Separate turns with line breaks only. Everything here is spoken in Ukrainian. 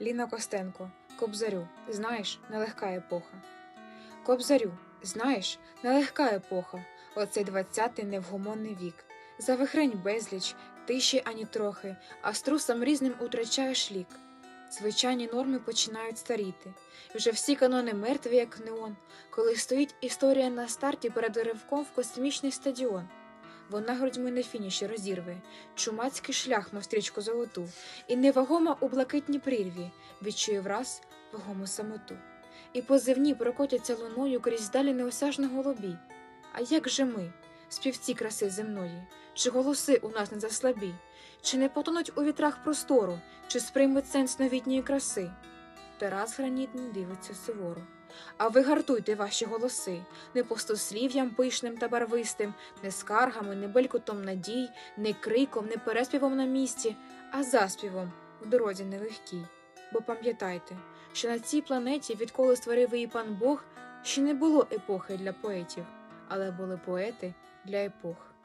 Ліна Костенко, Кобзарю, знаєш, нелегка епоха. Кобзарю, знаєш, нелегка епоха, оцей двадцятий невгомонний вік. Завихрень безліч, тиші ані трохи, а струсам різним утрачаєш лік. Звичайні норми починають старіти, вже всі канони мертві, як неон, коли стоїть історія на старті перед ривком в космічний стадіон. Вона грудьми на фініші розірве, чумацький шлях, мов стрічку золоту, і невагома у блакитній прірві відчує враз вагому самоту. І позивні прокотяться луною крізь далі неосяжно голубі. А як же ми, співці краси земної, чи голоси у нас не заслабі, чи не потонуть у вітрах простору, чи сприймуть сенс новітньої краси? Тарас гранітний дивиться суворо. А ви гартуйте ваші голоси, не пустослів'ям пишним та барвистим, не скаргами, не белькотом надій, не криком, не переспівом на місці, а заспівом в дорозі нелегкій. Бо пам'ятайте, що на цій планеті, відколи створив її пан Бог, ще не було епохи для поетів, але були поети для епох.